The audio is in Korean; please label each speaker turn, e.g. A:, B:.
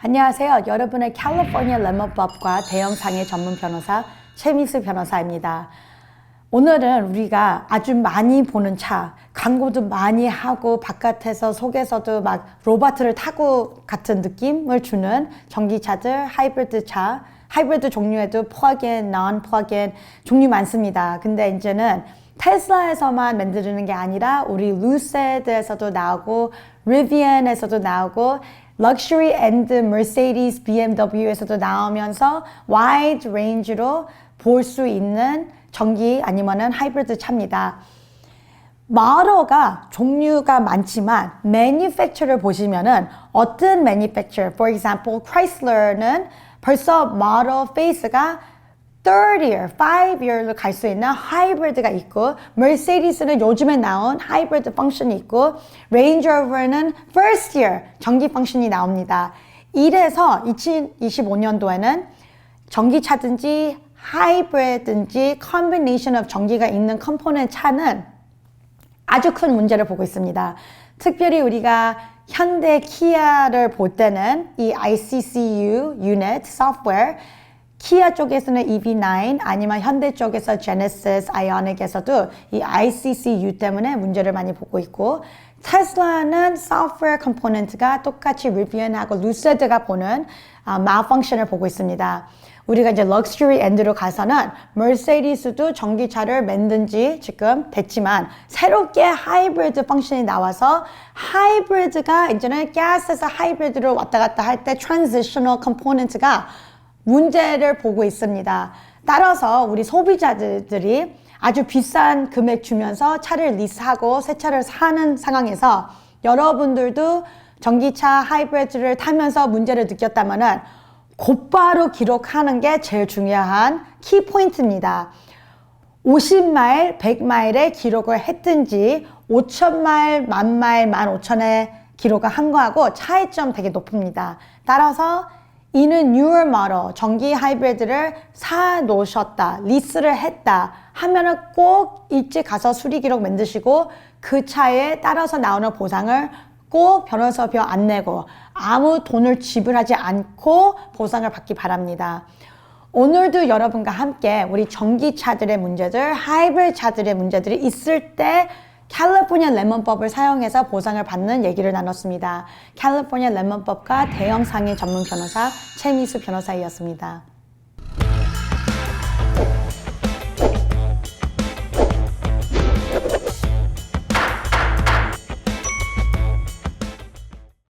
A: 안녕하세요. 여러분의 캘리포니아 레몬법과 대형상의 전문 변호사 최미수 변호사입니다. 오늘은 우리가 아주 많이 보는 차, 광고도 많이 하고 바깥에서 속에서도 막 로버트를 타고 같은 느낌을 주는 전기차들, 하이브리드 차, 하이브리드 종류에도 플러그인, non 플러그인 종류 많습니다. 근데 이제는 테슬라에서만 만드는 게 아니라 우리 루세드에서도 나오고 리비안에서도 나오고 럭셔리 앤드 머세디스 BMW에서도 나오면서 와이드 레인지로 볼 수 있는 전기 아니면은 하이브리드 차입니다. 마더가 종류가 많지만 manufacture를 보시면은 어떤 manufacturer, for example, Chrysler는 벌써 model phase가 30year, 5year로 갈 수 있는 하이브리드가 있고 Mercedes는 요즘에 나온 하이브리드 펑션이 있고 Range Rover는 first year 전기 펑션이 나옵니다. 이래서 2025년도에는 전기차든지 하이브리드든지 combination of 전기가 있는 컴포넌트 차는 아주 큰 문제를 보고 있습니다. 특별히 우리가 현대 키아를 볼 때는 이 ICCU 유닛 소프트웨어 키아 쪽에서는 EV9 아니면 현대 쪽에서 제네시스 아이오닉에서도 이 ICCU 때문에 문제를 많이 보고 있고 테슬라는 소프트웨어 컴포넌트가 똑같이 리비언하고 루세드가 보는 아, malfunction을 보고 있습니다. 우리가 이제 럭셔리 엔드로 가서는 머세디스도 전기차를 만든 지 지금 됐지만 새롭게 하이브리드 펑션이 나와서 하이브리드가 이제는 가스에서 하이브리드로 왔다 갔다 할 때 트랜지셔널 컴포넌트가 문제를 보고 있습니다. 따라서 우리 소비자들이 아주 비싼 금액 주면서 차를 리스하고 새 차를 사는 상황에서 여러분들도 전기차 하이브리드를 타면서 문제를 느꼈다면은 곧바로 기록하는 게 제일 중요한 키 포인트입니다. 50마일, 100마일에 기록을 했든지 5천마일, 만마일, 15,000에 기록을 한 거하고 차이점 되게 높습니다. 따라서 이는 model, 전기 하이브리드를 사 놓으셨다, 리스를 했다 하면은 꼭 일찍 가서 수리 기록 만드시고 그 차에 따라서 나오는 보상을 꼭 변호사비 안 내고 아무 돈을 지불하지 않고 보상을 받기 바랍니다. 오늘도 여러분과 함께 우리 전기차들의 문제들, 하이브리드 차들의 문제들이 있을 때 캘리포니아 레몬법을 사용해서 보상을 받는 얘기를 나눴습니다. 캘리포니아 레몬법과 대형 상해 전문 변호사 최미수 변호사이었습니다.